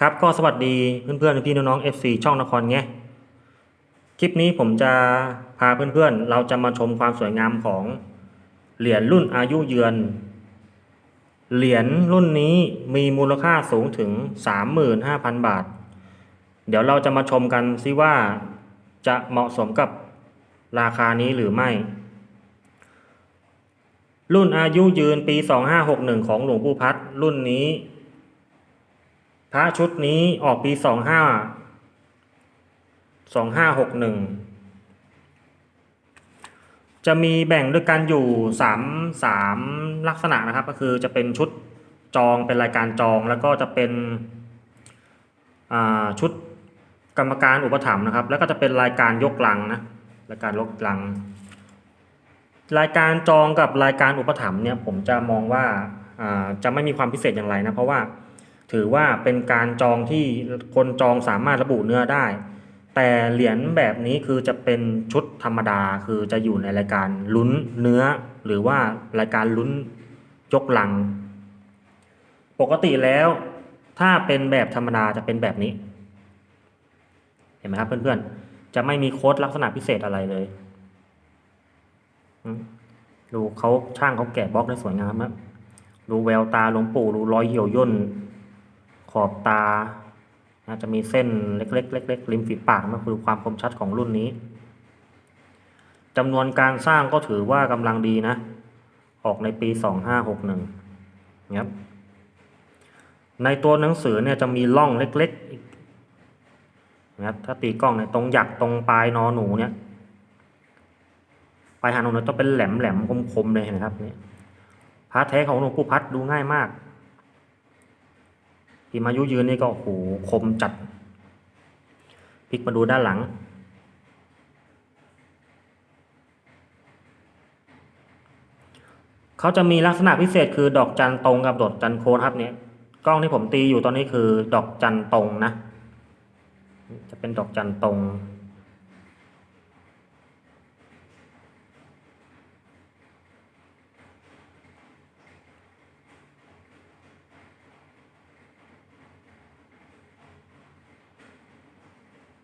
ครับก็สวัสดีเพื่อนๆพี่น้องๆ FC ช่องนครแงคลิปนี้ผมจะพาเพื่อนๆ เราจะมาชมความสวยงามของเหรียญรุ่นอายุเยือน เหรียญรุ่นนี้มีมูลค่าสูงถึง 35,000 บาท เดี๋ยวเราจะมาชมกันซิว่าจะเหมาะสมกับราคานี้หรือไม่ รุ่นอายุยืนปี 2561 ของหลวงปู่พัดรุ่นนี้ พระชุดนี้ออกปีสองห้าสองห้าหกหนึ่งจะมีแบ่งด้วยกันอยู่สามสามลักษณะนะครับ ก็คือจะเป็นชุดจองเป็นรายการจองแล้วก็จะเป็นชุดกรรมการอุปถัมภ์นะครับ แล้วก็จะเป็นรายการยกลังนะรายการยกลัง รายการจองกับรายการอุปถัมภ์เนี่ยผมจะมองว่าจะไม่มีความพิเศษอย่างไรนะเพราะว่า ถือว่าเป็นการจองที่คนจองสามารถระบุเนื้อได้ แต่เหรียญแบบนี้คือจะเป็นชุดธรรมดาคือจะอยู่ในรายการลุ้นเนื้อ หรือว่ารายการลุ้นยกลัง ปกติแล้วถ้าเป็นแบบธรรมดาจะเป็นแบบนี้ เห็นไหมครับเพื่อนๆ จะไม่มีโค้ดลักษณะพิเศษอะไรเลยดูเขาช่างเขาแกะบล็อกได้สวยงามมากดูแววตาหลวงปู่ดูรอยเหี่ยวย่น ขอบตานะจะมีเส้นเล็กๆเล็กๆริมฝีปากนั่นคือความคมชัดของรุ่นนี้จำนวนการสร้างก็ถือว่ากำลังดีนะ ออกในปี 2561นะครับในตัวหนังสือเนี่ยจะมีร่องเล็กๆอีกนะครับถ้าตีกล้องเนี่ยตรงหยักตรงปลายนอหนูเนี่ยปลายหางหนูเนี่ยต้องเป็นแหลมๆคมๆเลยนไหมครับเนี่ยพระแท้ของหลวงปู่พัดดูง่ายมาก พิมายุยืนนี่ก็โอ้โหคมจัดพลิกมาดูด้านหลัง เขาจะมีลักษณะพิเศษคือดอกจันตรงกับดอกจันโคนครับเนี่ยกล้องที่ผมตีอยู่ตอนนี้คือดอกจันตรงนะ จะเป็นดอกจันตรง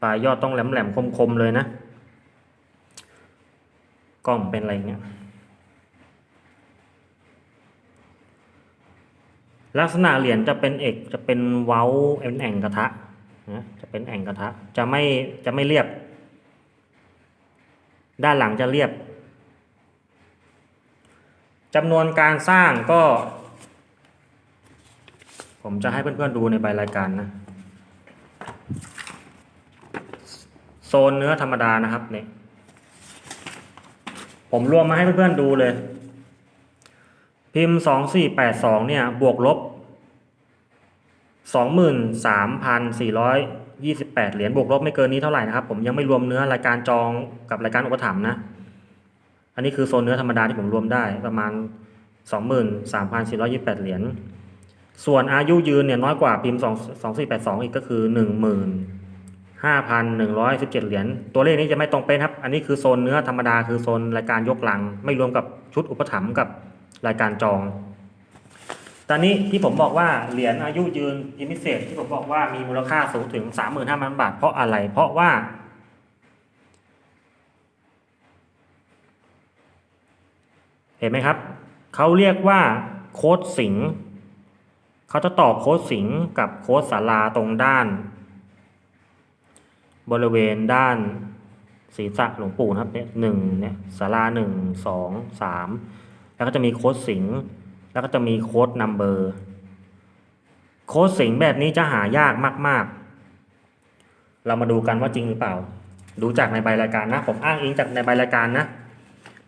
ปลายยอดต้องแหลมแหลมคมคมๆเลยนะ กล้องเป็นอะไรเงี้ย ลักษณะเหรียญจะเป็นเอกจะเป็นเว้าเป็นแอ่งกระทะนะจะเป็นแอ่งกระทะ จะไม่จะไม่เรียบ ด้านหลังจะเรียบจำนวนการสร้างก็ ผมจะให้เพื่อนๆดูในใบรายการนะ โซนเนื้อธรรมดานะครับเนี่ยผมรวมมาให้เพื่อนๆดูเลย พิมพ์สองสี่แปดสองเนี่ย บวกลบสองหมื่นสามพันสี่ร้อยยี่สิบแปดเหรียญบวกลบไม่เกินนี้เท่าไหร่นะครับ ผมยังไม่รวมเนื้อรายการจองกับรายการอุปถัมภ์นะ อันนี้คือโซนเนื้อธรรมดาที่ผมรวมได้ประมาณสองหมื่นสามพันสี่ร้อยี่แปดเหรียญส่วนอายุยืนเนี่ยน้อยกว่าพิมพ์สองสองสี่แปดสองอีกก็คือหนึ่งหมื่น ห้าพันหนึ่งร้อยสิบเจ็ดเหรียญ ตัวเลขนี้จะไม่ตรงเป๊ะครับ อันนี้คือโซนเนื้อธรรมดาคือโซนรายการยกหลัง ไม่รวมกับชุดอุปถัมภ์กับรายการจอง ตอนนี้ที่ผมบอกว่าเหรียญอายุยืนพิมิเศษที่ผมบอกว่ามีมูลค่าสูงถึงสามหมื่นห้าพันบาท เพราะอะไร เพราะว่า เห็นไหมครับ เขาเรียกว่าโค้ดสิง เขาจะต่อโค้ดสิงกับโค้ดสาราตรงด้าน บริเวณด้านศีรษะหลวงปู่นะครับเนี่ยหนึ่งเนี่ยศาลาหนึ่งสองสามแล้วก็จะมีโค้ดสิงห์แล้วก็จะมีโค้ดนัมเบอร์โค้ดสิงห์แบบนี้จะหายากมาก ๆ เรามาดูกันว่าจริงหรือเปล่า ดูจากในใบรายการนะ ผมอ้างอิงจากในใบรายการนะ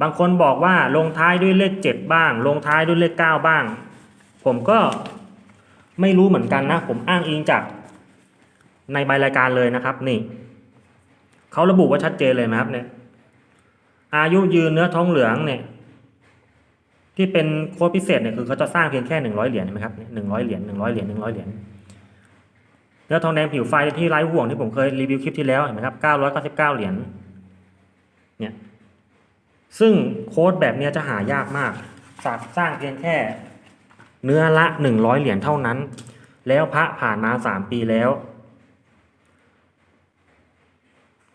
บางคนบอกว่าลงท้ายด้วยเลขเจ็ดบ้าง ลงท้ายด้วยเลขเก้าบ้าง ผมก็ไม่รู้เหมือนกันนะ ผมอ้างอิงจากในใบรายการเลยนะครับนี่ เขาระบุว่าชัดเจนเลยนะครับเนี่ย อายุยืนเนื้อท้องเหลืองเนี่ย ที่เป็นโค้ดพิเศษเนี่ยคือเขาจะสร้างเพียงแค่หนึ่งร้อยเหรียญใช่ไหมครับหนึ่งร้อยเหรียญหนึ่งร้อยเหรียญหนึ่งร้อยเหรียญเนื้อทองแดงผิวไฟที่ไร้ห่วงที่ผมเคยรีวิวคลิปที่แล้วเห็นไหมครับเก้าร้อยเก้าสิบเก้าเหรียญเนี่ยซึ่งโค้ดแบบเนี้ยจะหายากมากสร้างเพียงแค่เนื้อละหนึ่งร้อยเหรียญเท่านั้น แล้วพระผ่านมาสามปีแล้ว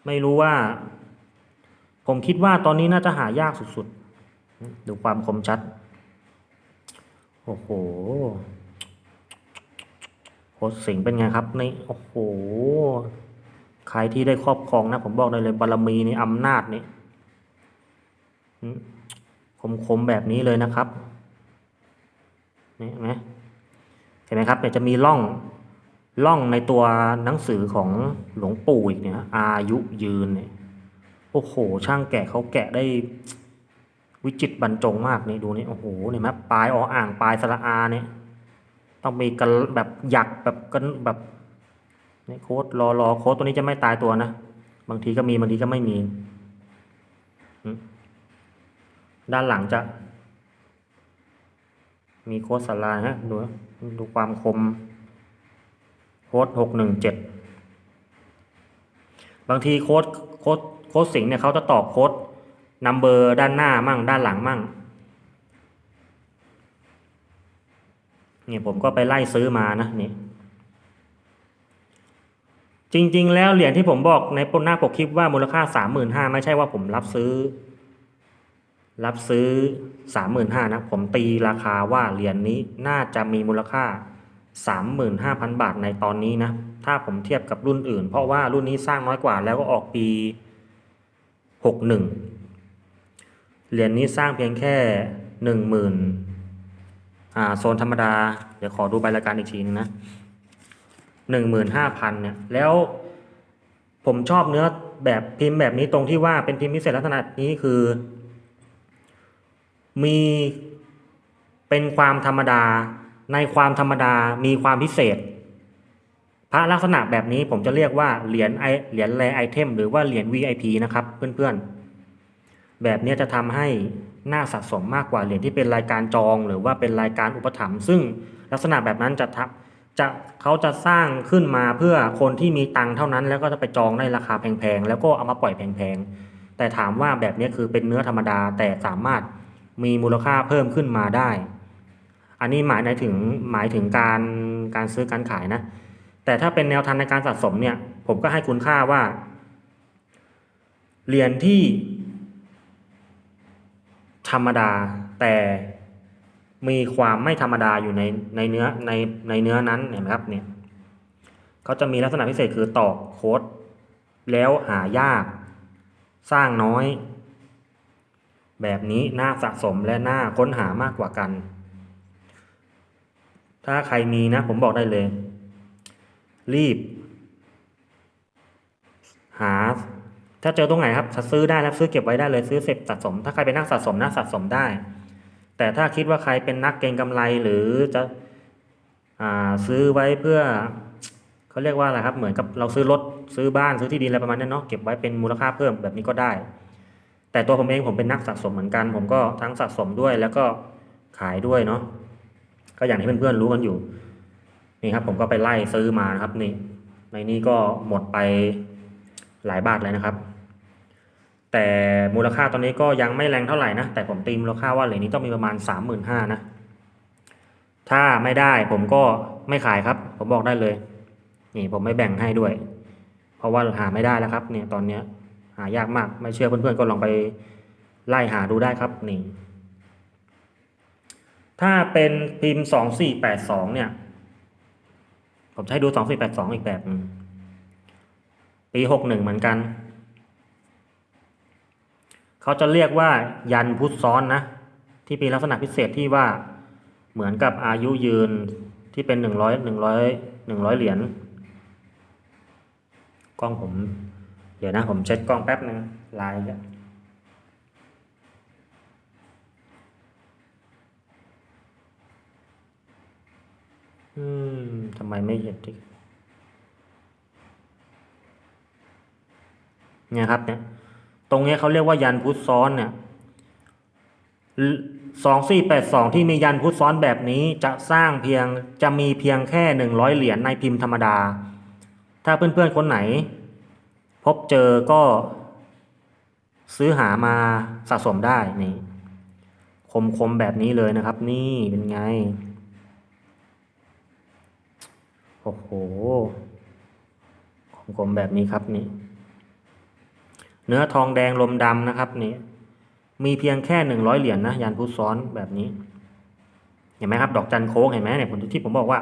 ไม่รู้ว่า ผมคิดว่าตอนนี้น่าจะหายากสุดๆ ดูความคมชัด โอ้โหโคตรสิงเป็นไงครับนี่โอ้โห ใครที่ได้ครอบครองนะ ผมบอกได้เลยบารมีนี่อำนาจนี่คมคมแบบนี้เลยนะครับ นี่เห็นไหมเห็นไหมครับเนี่ยจะมีร่อง ร่องในตัวหนังสือของหลวงปู่อีกเนี่ยอายุยืนเนี่ยโอ้โห ช่างแกะเขาแกะได้วิจิตบรรจงมากนี่ดูนี่โอ้โหเนี่ยไหมปลายออ่างปลายสระอาเนี่ยต้องมีกันแบบหยักแบบกันแบบนี่โค้ดรอรอโค้ดตัวนี้จะไม่ตายตัวนะบางทีก็มีบางทีก็ไม่มี ด้านหลังจะ มีโค้ดสาราฮะดูดูความคม โค้ดหกหนึ่งเจ็ดบางทีโค้ดโค้ดโค้ดสิงเนี่ยเขาจะตอบโค้ดนัมเบอร์ด้านหน้ามั่ง ด้านหลังมั่งเนี่ยผมก็ไปไล่ซื้อมานะนี่จริง ๆ แล้วเหรียญที่ผมบอกในปนหน้าปกคลิปว่ามูลค่าสามหมื่นห้าไม่ใช่ว่าผมรับซื้อ รับซื้อสามหมื่นห้านะ ผมตีราคาว่าเหรียญนี้น่าจะมีมูลค่า สามหมื่นห้าพันบาทในตอนนี้นะ ถ้าผมเทียบกับรุ่นอื่น เพราะว่ารุ่นนี้สร้างน้อยกว่าแล้วก็ออกปีหกหนึ่งเหรียญนี้สร้างเพียงแค่หนึ่งหมื่นอ่าโซนธรรมดา เดี๋ยวขอดูใบรายการอีกทีนึงนะหนึ่งหมื่นห้าพันเนี่ย แล้วผมชอบเนื้อแบบพิมพ์แบบนี้ตรงที่ว่าเป็นพิมพ์พิเศษลักษณะนี้คือ มีเป็นความธรรมดา ในความธรรมดามีความพิเศษ พระลักษณะแบบนี้ผมจะเรียกว่าเหรียญไอเหรียญแรไอเทมหรือว่าเหรียญ VIP นะครับ เพื่อนๆ แบบนี้จะทำให้น่าสะสมมากกว่าเหรียญที่เป็นรายการจองหรือว่าเป็นรายการอุปถัมภ์ซึ่งลักษณะแบบนั้นจะทับจะเขาจะสร้างขึ้นมาเพื่อคนที่มีตังค์เท่านั้น แล้วก็จะไปจองในราคาแพงๆแล้วก็เอามาปล่อยแพงๆแต่ถามว่าแบบนี้คือเป็นเนื้อธรรมดาแต่สามารถมีมูลค่าเพิ่มขึ้นมาได้ อันนี้หมายในถึงหมายถึงการการซื้อการขายนะ แต่ถ้าเป็นแนวทางในการสะสมเนี่ย ผมก็ให้คุณค่าว่า เหรียญที่ ธรรมดาแต่มีความไม่ธรรมดาอยู่ในในเนื้อในในเนื้อนั้นเห็นไหมครับเนี่ยเขาจะมีลักษณะพิเศษคือตอกโค้ดแล้วหายาก สร้างน้อย แบบนี้น่าสะสมและน่าค้นหามากกว่ากัน ถ้าใครมีนะ ผมบอกได้เลย รีบ หา ถ้าเจอตรงไหนครับซื้อได้แล้วซื้อเก็บไว้ได้เลยซื้อเสร็จสะสม ถ้าใครเป็นนักสะสมนะสะสมได้ แต่ถ้าคิดว่าใครเป็นนักเก็งกำไรหรือจะอซื้อไว้เพื่อเขาเรียกว่าอะไรครับ เหมือนกับเราซื้อรถซื้อบ้านซื้อที่ดินอะไรประมาณนั้นเนาะเก็บไว้เป็นมูลค่าเพิ่มแบบนี้ก็ได้ แต่ตัวผมเองผมเป็นนักสะสมเหมือนกัน ผมก็ทั้งสะสมด้วยแล้วก็ขายด้วยเนาะ ก็อย่างที่เพื่อนๆรู้กันอยู่ นี่ครับ ผมก็ไปไล่ซื้อมานะครับ นี่ ในนี้ก็หมดไปหลายบาทเลยนะครับ แต่มูลค่าตอนนี้ก็ยังไม่แรงเท่าไหร่นะแต่ผมตีมูลค่าว่าเหรียญนี้ต้องมีประมาณสามหมื่นห้านะถ้าไม่ได้ผมก็ไม่ขายครับ ผมบอกได้เลย นี่ผมไม่แบ่งให้ด้วย เพราะว่าหาไม่ได้แล้วครับ เนี่ยตอนเนี้ยหายากมากไม่เชื่อเพื่อนๆก็ลองไปไล่หาดูได้ครับนี่ ถ้าเป็นพิมพ์สองสี่แปดสองเนี่ย ผมจะให้ดูสองสี่แปดสองอีกแบบนึงปีหกหนึ่งเหมือนกัน เขาจะเรียกว่ายันพุทธซ้อนนะ ที่มีลักษณะพิเศษที่ว่าเหมือนกับอายุยืนที่เป็นหนึ่งร้อยหนึ่งร้อยหนึ่งร้อยเหรียญกล้องผม เดี๋ยวนะผมเช็ดกล้องแป๊บนึงลายอะ อืมทำไมไม่เห็นที่เนี่ยครับ เนี่ย ตรงนี้เขาเรียกว่ายันพุทธซ้อนเนี่ยสองสี่แปดสองที่มียันพุทธซ้อนแบบนี้จะสร้างเพียงจะมีเพียงแค่หนึ่งร้อยเหรียญในพิมพ์ธรรมดา ถ้าเพื่อนๆคนไหน พบเจอก็ซื้อหามาสะสมได้นี่คมๆแบบนี้เลยนะครับ นี่เป็นไง โอ้โหของผมแบบนี้ครับนี่ เนื้อทองแดงลมดำนะครับนี่ มีเพียงแค่หนึ่งร้อยเหรียญนะยันพุทซ้อนแบบนี้ เห็นไหมครับ ดอกจันโค้งเห็นไหมเนี่ยผมที่ผมบอกว่า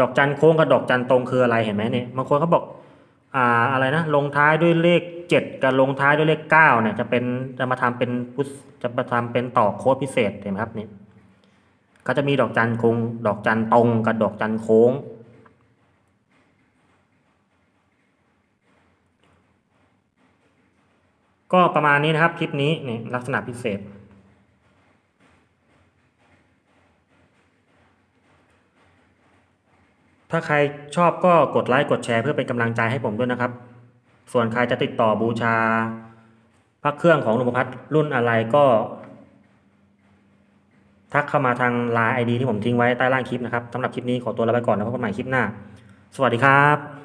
ดอกจันโค้งกับดอกจันตรงคืออะไรเห็นไหมเนี่ยบางคนเขาบอกอ่าอะไรนะลงท้ายด้วยเลขเจ็ดกับลงท้ายด้วยเลขเก้าเนี่ยจะเป็นจะมาทำเป็นพุทจะมาทำเป็นต่อโค้ดพิเศษเห็นไหมครับนี่ก็จะมีดอกจันโค้ง ดอกจันตรงกับดอกจันโค้ง ก็ประมาณนี้นะครับคลิปนี้นี่ลักษณะพิเศษ ถ้าใครชอบก็กดไลค์กดแชร์เพื่อเป็นกำลังใจให้ผมด้วยนะครับ ส่วนใครจะติดต่อบูชาพระเครื่องของหลวงพ่อพัดรุ่นอะไรก็ ทักเข้ามาทางไลน์ไอดีที่ผมทิ้งไว้ใต้ล่างคลิปนะครับสำหรับคลิปนี้ขอตัวลาไปก่อนนะพบกันใหม่คลิปหน้า สวัสดีครับ